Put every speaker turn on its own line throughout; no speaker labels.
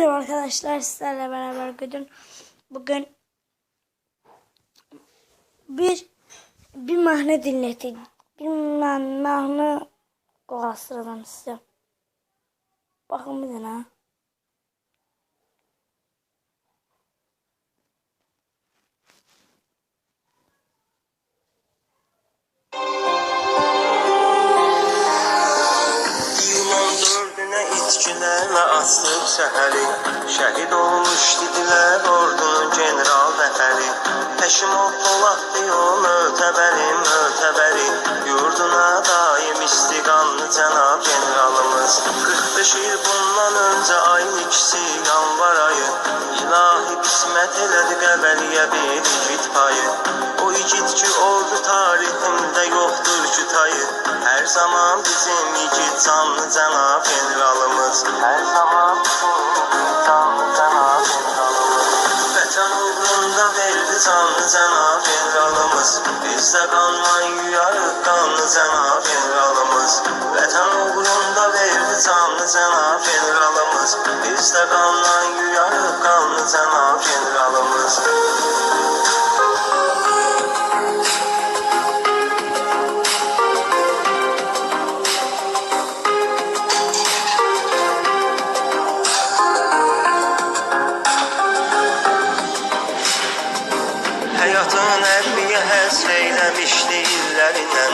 Merhaba arkadaşlar sizlerle beraber bugün bugün bir bir mahnı dinledik. Bir ma- mahnı qulaq sıradan sizə. Baxın bir dənə.
İçkilerle astık səhəri Şəhid olmuş dedilər ordunun general nəfəri Həşimov Polat diyor mötəbərin mötəbəri Yurduna daim istiqanlı cənab generalımız. 45 il bundan öncə ayın ikisi yanvar ayı. İlahi qismət elədi qəbəliyə bir igid payı. O igid ki oldu tariximdə tayı Her zaman bizim igid canlı cənab generalımız Her zaman bizim igid canlı cənab generalımız Vətən uğrunda verdi canlı cənab generalımız Bizdə qanla yuyarıq qanlı cənab generalımız Vətən uğrunda verdi canlı cənab generalımız Bizdə qanla yuyarıq qanlı cənab generalımız Həyatın hərbiyə həsr eyləmişdi illərindən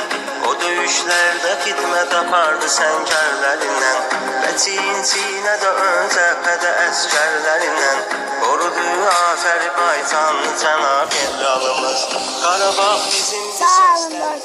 O döyüşlərdə xidmət apardı səngərlərindən Və çiyin-çiyinə də ön Qorudu Azərbaycan cənab generalımız Qarabağ bizim
Sağ olun